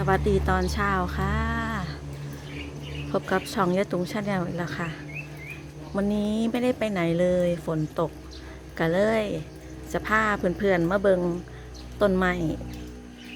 สวัสดีตอนเช้าค่ะ พบกับช่องยะตุงชาแนลอีกแล้วค่ะ วันนี้ไม่ได้ไปไหนเลยฝนตกก็เลยจะพาเพื่อนๆมาเบิงต้นไม้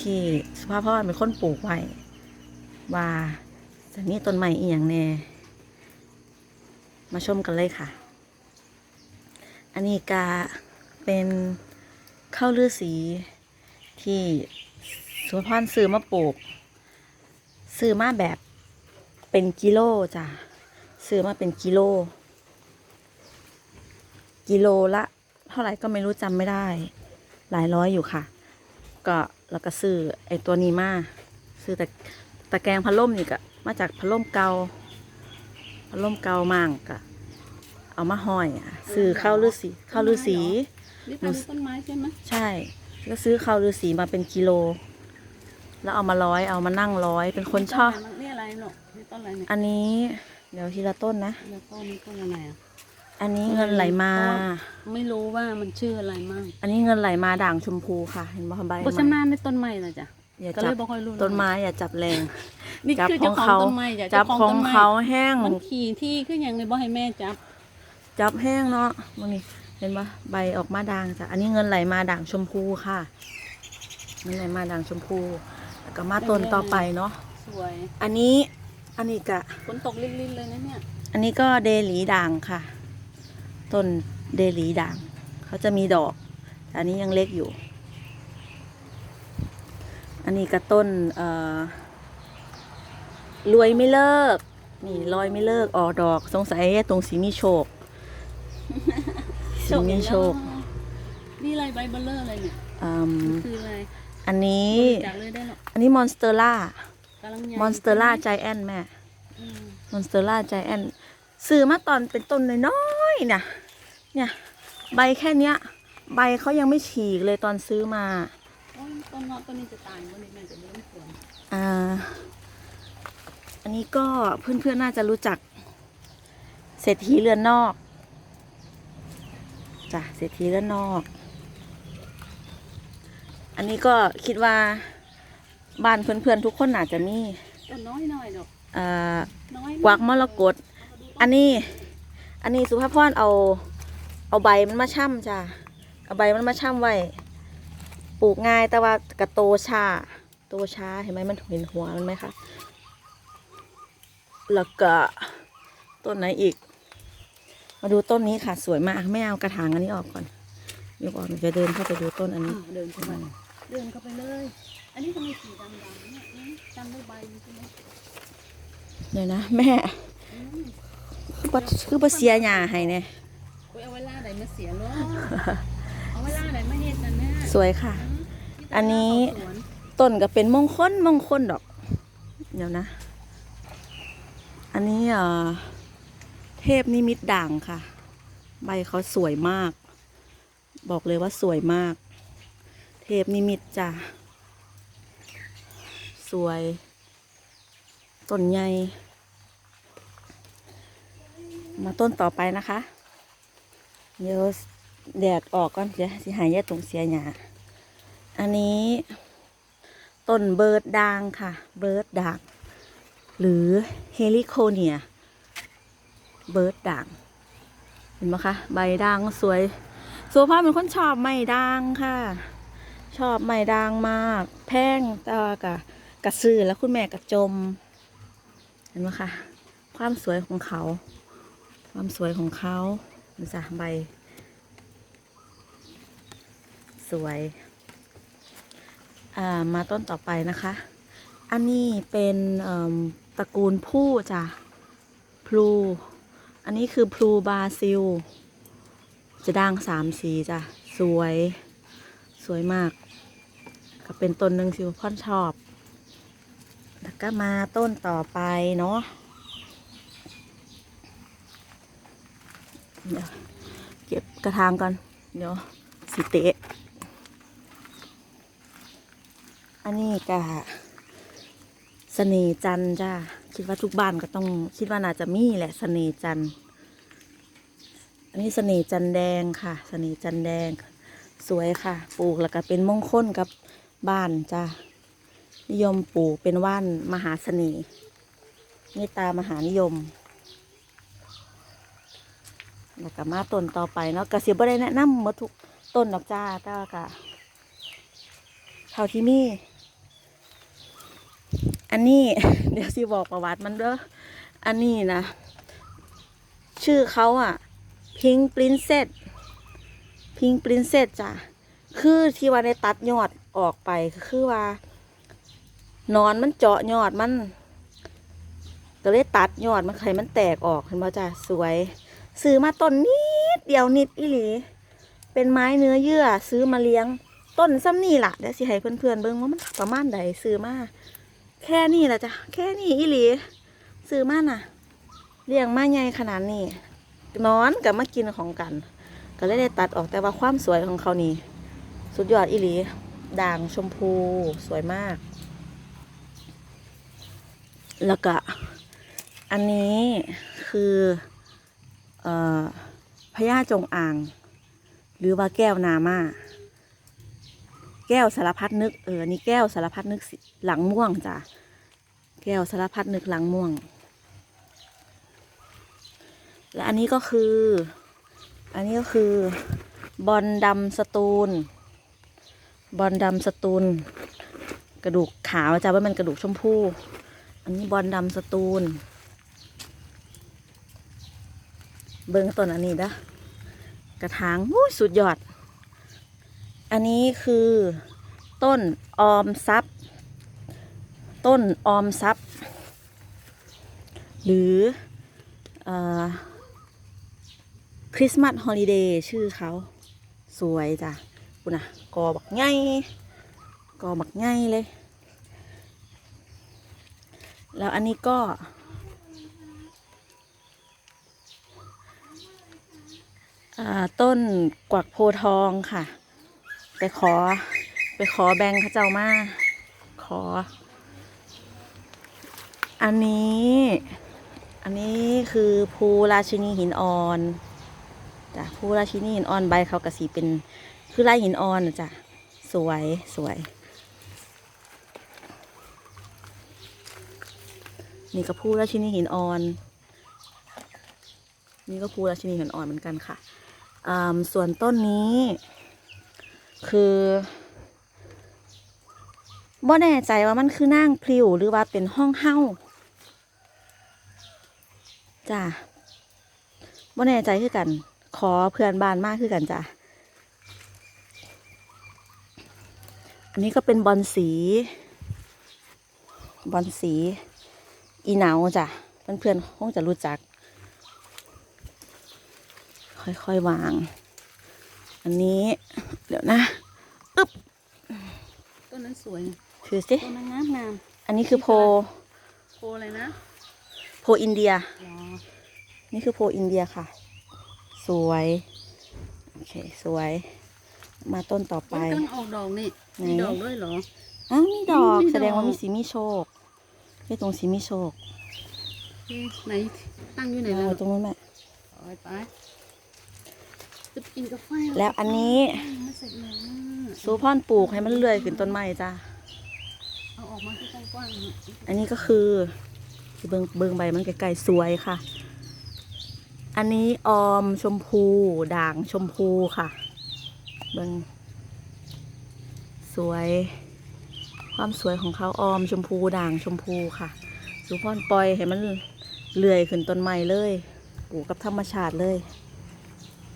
ที่สุภาพรเป็นคนปลูกไว้ ว่าจะมีต้นไม้อีกอย่างแน่ มาชมกันเลยค่ะ อันนี้กาเป็นข้าวลือสีที่ สุภาพรซื้อมาปลูก ซื้อมาแบบเป็นกิโลจ้ะ ซื้อมาเป็นกิโล กิโลละ เท่าไหร่ก็ไม่รู้จำไม่ได้ หลายร้อยอยู่ค่ะ ก็แล้วก็ซื้อไอ้ตัวนี้มา ซื้อแต่ตะแกรงพัดลมนี่ก็มาจากพัดลมเกาพัดลมเกามั่งก็เอามาห้อยอะซื้อข้าวฤาษีข้าวฤาษีนี่พันธุ์ต้นไม้ใช่ไหมใช่ ก็ซื้อข้าวฤาษีมาเป็นกิโล แล้วเอามาร้อยเอามานั่งร้อย เป็นคนชอบ นี่อะไรหรอกนี่ต้นอะไรเนี่ยอันนี้ เดี๋ยวทีละต้นนะ แล้วต้นนี้ต้นอะไรอะ อันนี้เงินไหลมา ไม่รู้ว่ามันชื่ออะไรมั่งอันนี้เงินไหลมาด่างชมพูค่ะ เห็นบ่ใบก็ชำนาญในต้นไม้นะจ๊ะอย่าก็จัเลบยบ่ค่อยรู้ต้นไม้อย่าจับแรงนี่จับคือขอเจ้างของเขาต้นไม้จ้ะจับจ้ของต้นไม้เขาแห้งมันขี่ที่ขึ้นอย่างในบ่ให้แม่จับ จับแห้งเนาะมันนี่เห็นปะใบออกมาด่างจ้ะอันนี้เงินไหลมาด่างชมพูค่ะเงินไหลมาด่างชมพู แล้วก็มาต้นต่อไปเนาะสวยอันนี้อันนี้กะ ฝนตกลินๆเลยนะเนี่ยอันนี้ก็เดหลีด่างค่ะ ต้นเดหลีด่าง เขาจะมีดอกแต่อันนี้ยังเล็กอยู่ อันนี้ก็ต้นเอ่อรวยไม่เลิก นี่รอยไม่เลิกออกดอก สงสัยตรงสีมีโชค สีมีโชคนี่อะไรใบเบลเลอร์อะไรเนี่ย อืมคืออะไรอันนี้ บริจากเลยได้หรอกอั นนี้มอนสเตอร่ากำลังใหญ่มอนสเตอร่าใจแอนแม่อืมมอนสเตอร่าใจแอนซื้อมาตอนเป็นต้นน้อยๆเนี่ยเนี่ยใบแค่เนี้ย ใบเขายังไม่ฉีกเลยตอนซื้อมาโอ้ยต้นเงาะต้นนี้จะตายวันนี้แม่จะเลี้ยงสวนอ่าอันนี้ก็เพื่อนๆน่าจะรู้จัก เศรษฐีเรือนนอกจ้ะเศรษฐีเรือนนอก อันนี้ก็คิดว่า บ้านเพื่อนๆทุกคนอาจจะมีต้นน้อยหน่อยดอกอ่าน้อยกวักมรกตอันนี้ อันนี้สุภาพรเอา เอาใบมันมาช่ำจ้ะเอาใบมันมาช่ำไว้ปลูกง่ายแต่ว่ากระโตช้าโตช้าเห็นไหมมันเห็นหัวมันไหมคะแล้วก็ต้นไหนอีก มาดูต้นนี้ค่ะ สวยมากไม่เอากระถางอันนี้ออกก่อนเดี๋ยวก่อนหนูจะเดินเข้าไปดูต้นอันนี้อะเดินเข้าไปเดินเข้าไปเลย อันนี้ทำไมสีดำๆเนี่ยอืมจำได้ใบใช่ไหมเดี๋ยวนะแม่คือปะคือปะเสียหญ้าให้เนี่ยโอ้ยเอาเวลาไหนมาเสียเนาะเอาเวลาไหนมาเฮ็ดกันเนี่ยสวยค่ะอืมอันนี้สวนต้นก็เป็นมงคลมงคลดอก เดี๋ยวนะ อันนี้เอ่อเทพนิมิตด่างค่ะ ใบเขาสวยมาก บอกเลยว่าสวยมาก เทพนิมิตจ้ะ สวยต้นใหญ่ มาต้นต่อไปนะคะ เดี๋ยวแดดออกก่อนเดี๋ยวสิหายแย่ตรงเสียหยาอันนี้ต้นเบิร์ดด่างค่ะ เบิร์ดด่าง หรือเฮลิโคเนีย เบิร์ดด่าง เห็นไหมคะ ใบด่างสวยสุภาพเป็นคนชอบไม้ด่างค่ะ ชอบไม้ด่างมาก แพงแต่ว่ากะ กระซื้อแล้วคุณแม่กระจม เห็นไหมคะ ความสวยของเขา ความสวยของเขาดูจ้ะใบ สวยอ่ามาต้นต่อไปนะคะ อันนี้เป็นตระกูลผู้จ้ะ พลู อันนี้คือพลูบราซิล จะด่างสามสีจ้ะ สวย สวยมาก ก็เป็นต้นหนึ่งที่พ่อนชอบ แล้วก็มาต้นต่อไปเนาะเดี๋ยวเก็บกระถางก่อน เดี๋ยวสิเตะ อันนี้ก็เสน่จันจ้า คิดว่าทุกบ้านก็ต้อง คิดว่าน่าจะมีแหละเสน่จัน อันนี้เสน่จันแดงค่ะ เสน่จันแดง สวยค่ะ ปลูกแล้วก็เป็นมงคลกับบ้านจ้า นิยมปลูกเป็นว่านมหาเสน่ห์เมตตามหานิยม แล้วก็มาต้นต่อไปเนาะกระเสียบ่ได้แนะนำหมดทุกต้นดอกจ้าแต่ว่าก็เท่าที่มีอันนี้เดี๋ยวสิบอกประวัติมันเด้ออันนี้นะชื่อเขาอะพิงปรินเซสพิงปรินเซสจ้ะคือที่ว่าได้ตัดยอดออกไปคือว่า นอนมันเจาะยอดมัน ก็เลยตัดยอดมันไข่มันแตกออกเห็นป่ะจ้ะสวย ซื้อมาต้นนิดเดียวนิดอีหลี เป็นไม้เนื้อเยื่อ ซื้อมาเลี้ยง ต้นซ้ำนี่ล่ะเดี๋ยวสิให้เพื่อนๆเบิ่งว่ามันประมาณใดซื้อมาแค่นี้แหละจ้ะแค่นี้อีหลีซื้อมาน่ะ เลี้ยงมาใหญ่ขนาดนี้นอนกับมากินของกัน ก็เลยได้ตัดออกแต่ว่าความสวยของเขานี่สุดยอดอีหลี ด่างชมพูสวยมาก แล้วก็อันนี้คืออพญาจงอ่าง หรือว่าแก้วนามาแก้วสารพัดนึกเออนี่แก้วสารพัดนึกหลังม่วงจ้ะแก้วสารพัดนึกหลังม่วง และอันนี้ก็คือ อันนี้ก็คือบอลดำสตูลบอลดำสตูลกระดูกขาวจ้ะว่ามันกระดูกชมพู อันนี้บอลดำสตูล เบิ้งต้นอันนี้นะกระถางอู้ยสุดยอด อันนี้คือต้นออมทรัพย์ ต้นออมทรัพย์ หรือคริสต์มาสฮอลิเดย์ชื่อเขาสวยจ้ะคุณนะกอบักไงกอบักไงเลย แล้วอันนี้ก็ ต้นกวักโพทองค่ะ ไปขอไปขอแบงค์เขาเจ้ามา ขอ อันนี้ อันนี้คือภูราชินีหินอ่อนจ้ะภูราชินีหินอ่อนใบเขากระสีเป็นคือลายหินอ่อนนะจ้ะสวยสวย นี่ก็ภูราชินีหินอ่อน นี่ก็ภูราชินีหินอ่อนเหมือนกันค่ะอ่าส่วนต้นนี้ คือบ่แน่ใจว่ามันคือนั่งพลิวหรือว่าเป็นห้องเฮ้าจ้ะบ่แน่ใจคือกัน ขอเพื่อนบ้านมากคือกันจ้ะ อันนี้ก็เป็นบอลสี บอลสี อีเหนาจ้ะเพื่อนๆคงจะรู้จัก ค่อยๆวาง อันนี้เดี๋ยวนะต้นนั้นสวยคือสิต้นนั้นงามงามอันนี้คือโพโคอะไรนะ โพอินเดียหรอนี่คือโพอินเดียค่ะ สวย โอเค สวย มาต้นต่อไปมันกำลังออกดอกนี่ไหนมีดอกด้วยเหรออ้าวมีดอกมีดอกแสดงว่ามีสีมีโชค ที่ตรงสีมีโชคเอ๊ะไหนตั้งอยู่ไหนเอาล่ะไว้ตรงนู้นแม่ไปไปจะไปกินกาแฟแล้วอันนี้มันเสร็จแล้วอะสูพอนปลูกให้มันเลื่อยขึ้นต้นไม้จ้าเอาออกมาที่กว้างๆอะอันนี้ก็คือเบิงเบิงใบมันไกลๆสวยค่ะ อันนี้ออมชมพูด่างชมพูค่ะ เบิงสวย ความสวยของเขาออมชมพูด่างชมพูค่ะสุพรปล่อยให้มันเลื่อยขึ้นต้นไม้เลยปลูกกับธรรมชาติเลย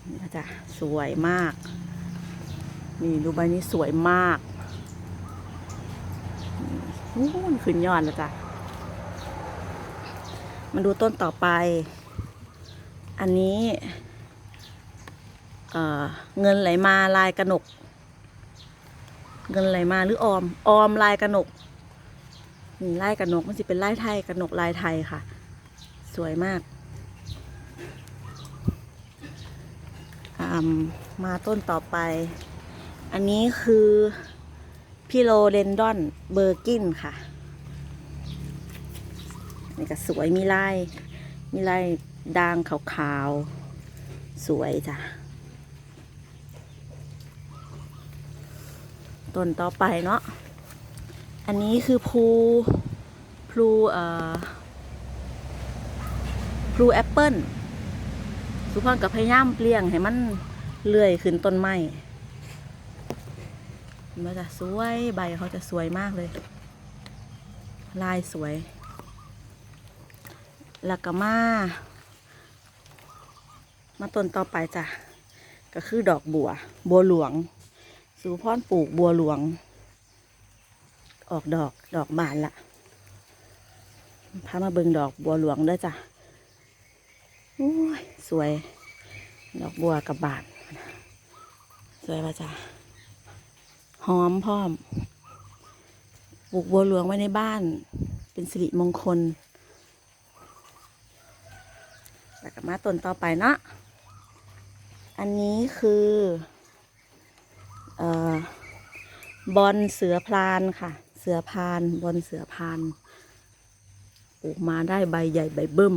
นี่ค่ะจ้ะสวยมากนี่ดูใบนี้สวยมากอู้หูมันขึ้นยอดแล้วจ้ะมาดูต้นต่อไป อันนี้เเงินไหลมาลายกระหนก เงินไหลมาหรือออม ออมลายกระหนกนี่ลายกระหนกมันจะเป็นลายไทยกระหนกลายไทยค่ะ สวยมากอ่ามาต้นต่อไป อันนี้คือพิโลเดนดอนเบอร์กินค่ะนี่ก็สวยมีลาย มีลายด่างขาวๆ สวยจ้ะ ต้นต่อไปเนาะอันนี้คือพลูพลูเอ่อพลูแอปเปิลสุพรกับพยายามเลี้ยงให้มันเลื่อยขึ้นต้นไม้มันจะสวยใบเขาจะสวยมากเลย ลายสวยแล้วก็มามาต้นต่อไปจ้ะ ก็คือดอกบัว บัวหลวง สุพรปลูกบัวหลวง ออกดอกดอกบานละพามาเบิงดอกบัวหลวงเด้จ้ะโอ้ยสวย ดอกบัวกับบาน สวยป่ะจ้ะหอมพร้อมปลูกบัวหลวงไว้ในบ้าน เป็นสิริมงคลแล้วก็มาต้นต่อไปเนาะอันนี้คือ บอลเสือพรานค่ะ เสือพรานบอลเสือพรานปลูกมาได้ใบใหญ่ใบเบิ้ม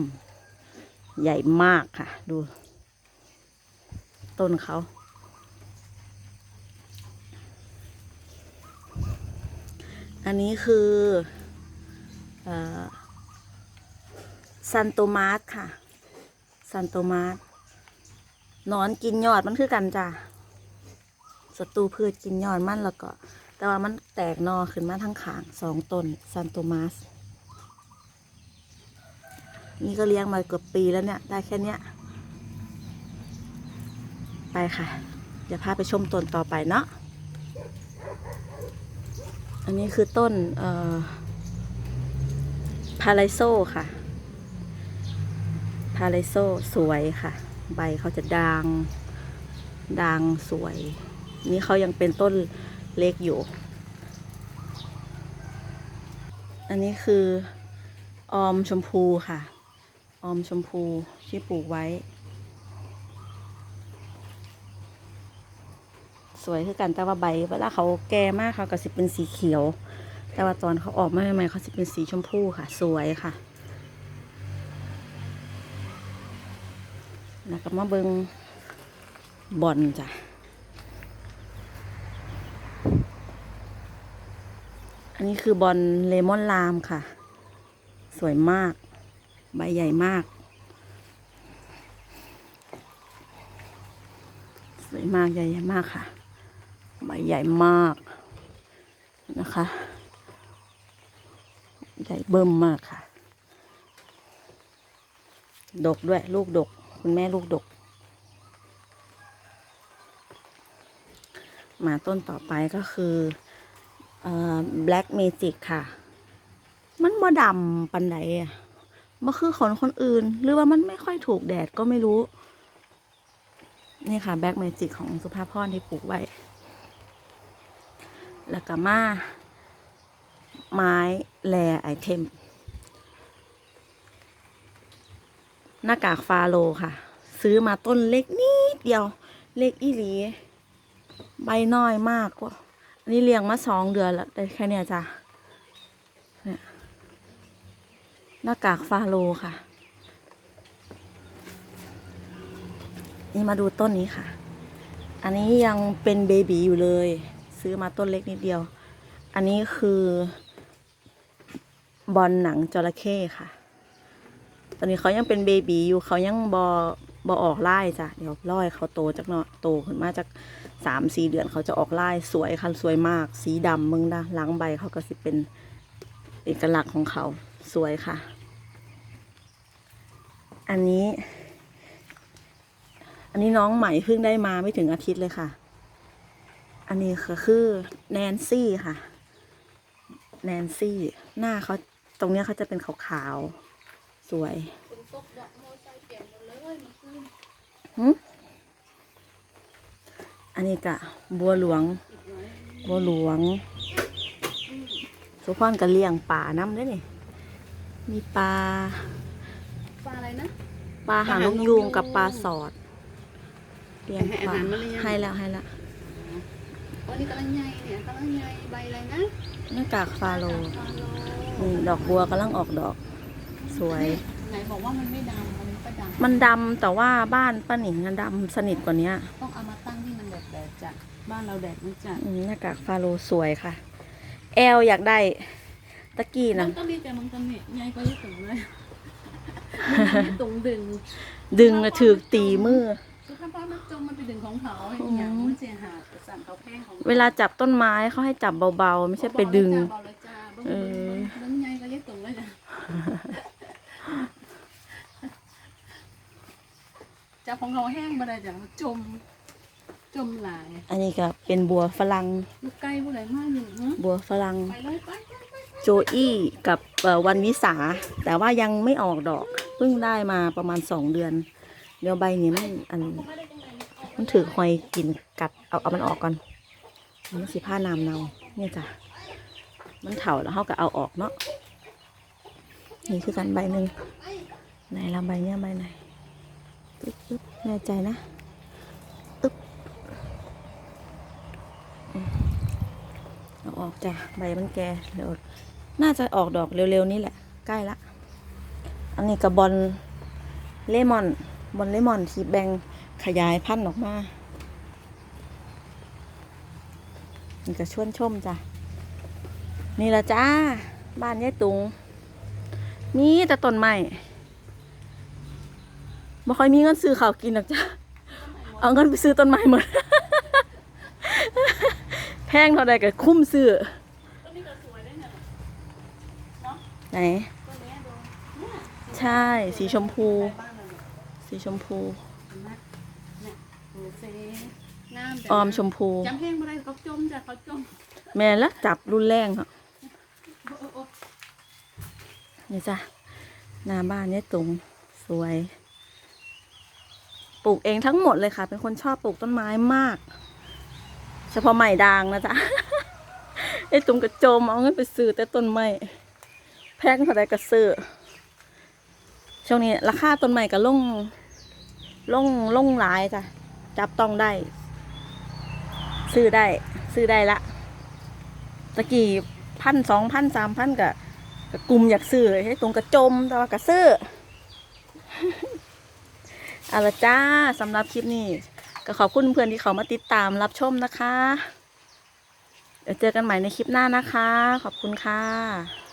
ใหญ่มากค่ะ ดู ต้นเขาอันนี้คือซันโตมาสค่ะ ซันโตมาสนอนกินยอดมันคือกันจ้ะ ศัตรูพืชกินยอดมันแล้วก็ แต่ว่ามันแตกนอขึ้นมาทั้งขางสองต้นซันโตมาสนี่ก็เลี้ยงมาเกือบปีแล้วเนี่ย ได้แค่เนี้ย ไปค่ะ เดี๋ยวพาไปชมต้นต่อไปเนาะอันนี้คือต้นเอ่อพาไลโซค่ะพาไลโซสวยค่ะ ใบเขาจะด่างด่างสวย นี่เขายังเป็นต้นเล็กอยู่ อันนี้คือออมชมพูค่ะ ออมชมพูที่ปลูกไว้ สวยคือกันแต่ว่าใบเวลาเขาแก่มากเขาก็สิเป็นสีเขียว แต่ว่าตอนเขาออกมาใหม่ๆเขาสิเป็นสีชมพูค่ะ สวยค่ะแล้วก็มาเบิงบอลจ้ะ นนี้คือบอลเลมอนลามค่ะ สวยมาก ใบใหญ่มาก สวยมากใหญ่มากค่ะ ใบใหญ่มากนะคะ ใหญ่เบิ่มมากค่ะ ดกด้วยลูกดก คุณแม่ลูกดก มาต้นต่อไปก็คือ เอ่อ black magic ค่ะ มันบ่ดำปันไดอะบ่คือของคนอื่น หรือว่ามันไม่ค่อยถูกแดดก็ไม่รู้ นี่ค่ะ black magic ของสุภาพรที่ปลูกไว้ แล้วก็มา ไม้แลไอเทม หน้ากากฟาโลค่ะ ซื้อมาต้นเล็กนิดเดียว เล็กอีหลี ใบน้อยมากกว่า นนี้เลี้ยงมาสองเดือนแล้วได้แค่เนี้ยจ้ะเนี่ยหน้ากากฟาโลค่ะ นี่มาดูต้นนี้ค่ะ อันนี้ยังเป็นเบบีอยู่เลย ซื้อมาต้นเล็กนิดเดียว อันนี้คือบอลหนังจระเข้ค่ะ ตอนนี้เขายังเป็นเบบีอยู่เขายังบอ บอออกไล่จ้ะเดี๋ยวร้อยเขาโตจากเนาะโตขึ้นมาจากสามสี่เดือนเขาจะออกไล่สวยค่ะสวยมาก สีดำมึงนะล้างใบเขาก็สิเป็นเอกลักษณ์ของเขาสวยค่ะ อันนี้ อันนี้น้องใหม่เพิ่งได้มาไม่ถึงอาทิตย์เลยค่ะ อันนี้ก็คือแนนซี่ค่ะ แนนซี่ หน้าเขาตรงเนี้ยเขาจะเป็นขาวๆสวย อันนี้กะบัวหลวงอีกหน่อยบัวหลวงสุพรก็เลี้ยงป่าน้ำด้วยนี่มีปลาปลาอะไรนะปลาหางนกยูงกับปลาสอดเลี้ยงปลาให้อาหารมันหรือยังให้แล้วให้แล้วอ๋อนี่กำลังใหญ่เนี่ยกำลังใหญ่ใบอะไรนะหน้ากากฟาโลฟาโลนี่ดอกบัวกำลังออกดอก สวย ไหนบอกว่ามันไม่ดำ มันก็ดำมันดำแต่ว่าบ้านป้าหนิงอะดำสนิทกว่าเนี้ยต้องเอามาตั้งที่มันแดดแดดจัดบ้านเราแดดไม่จัดอืมหน้ากากฟาโลสวยค่ะ แอลอยากได้ตะกี้มันะนก็มีแต่มันก็มีใหญ่ก็ยิ่งตึงเลยมันไม่ตรงดึงดึงน่ะถือตีมือ คือถ้าป้ามันจมมันไปดึงของเขาอย่างมันเสียหายสั่นเขาแพงของเวลาจับต้นไม้เขาให้จับเบาๆ ไม่ใช่ไปดึง เบาเลยจ้าเบาเอเลยอจ้าเบิ้งใหญ่ก็ยิ่งตึงเลยจ้ะ จับของเขาแห้งมาได้จ้ะมันจม จมหลายอันนี้ก็เป็นบัวฝรั่งลูกไก่ผู้ใดมากอยู่เนอะบัวฝรั่งไปเลยไปไปไปโจอี้กับเอ่อวันวิสา แต่ว่ายังไม่ออกดอก เพิ่งได้มาประมาณสองเดือน เดี๋ยวใบนี้มันอันมันถือหอยกินกัดเอาเอามันออกก่อนมันสิผ้านามเนาเนี่ยจ้ะมันเถาแล้วเขาก็เอาออกเนาะนี่คือกันใบหนึ่งไหนละใบเนี่ยใบไหนปึ๊บปึ๊บ แน่ใจนะอึ๊บอืมเอาออกจ้ะใบมันแก่เดี๋ยวน่าจะออกดอกเร็วๆนี้แหละ ใกล้ละ อันนี้กับบอลเลมอน บอลเลมอนที่แบ่งขยายพันธุ์ออกมานี่ก็ชวนชมจ้ะ นี่ละจ้า บ้านยายตุงมีแต่ต้นไม้ บ่ค่อยมีเงินซื้อข้าวกินหรอกจ้ะเอาเงินไปซื้อต้นไม้หมด แพงเท่าใดก็คุ้มซื้อต้นนี้ก็สวยด้วยเนี่ยไหนต้นนี้ดูเนี่ยใช่ สีชมพูบ้านเราเนี่ยสีชมพูเห็นไหมเนี่ยดูสิงามแต่ออมชมพูจำแห้งบ่ได้เขาจมจ้ะเขาจมแม่ละจับรุนแรงเหรอโอ้โอ้โอ้นี่จ้ะหน้าบ้านเนี่ยตุงสวย ปลูกเองทั้งหมดเลยค่ะ เป็นคนชอบปลูกต้นไม้มาก เฉพาะใหม่ด่างนะจ๊ะไอ้ตุงกระโจมเอาเงินไปซื้อแต่ต้นไม้แพงเท่าไรก็ซื้อช่วงนี้ราคาต้นไม้ก็ลงลงลงหลายจ้ะจับต้องได้ ซื้อได้ ซื้อได้ละตะกี้พันสองพันสามพันกะกะกลุ่มอยากซื้อให้ตรงกระจมแต่ว่ากระซื้อ เอาละจ้าสำหรับคลิปนี้ก็ขอบคุณเพื่อนที่เขามาติดตามรับชมนะคะ เดี๋ยวเจอกันใหม่ในคลิปหน้านะคะ ขอบคุณค่ะ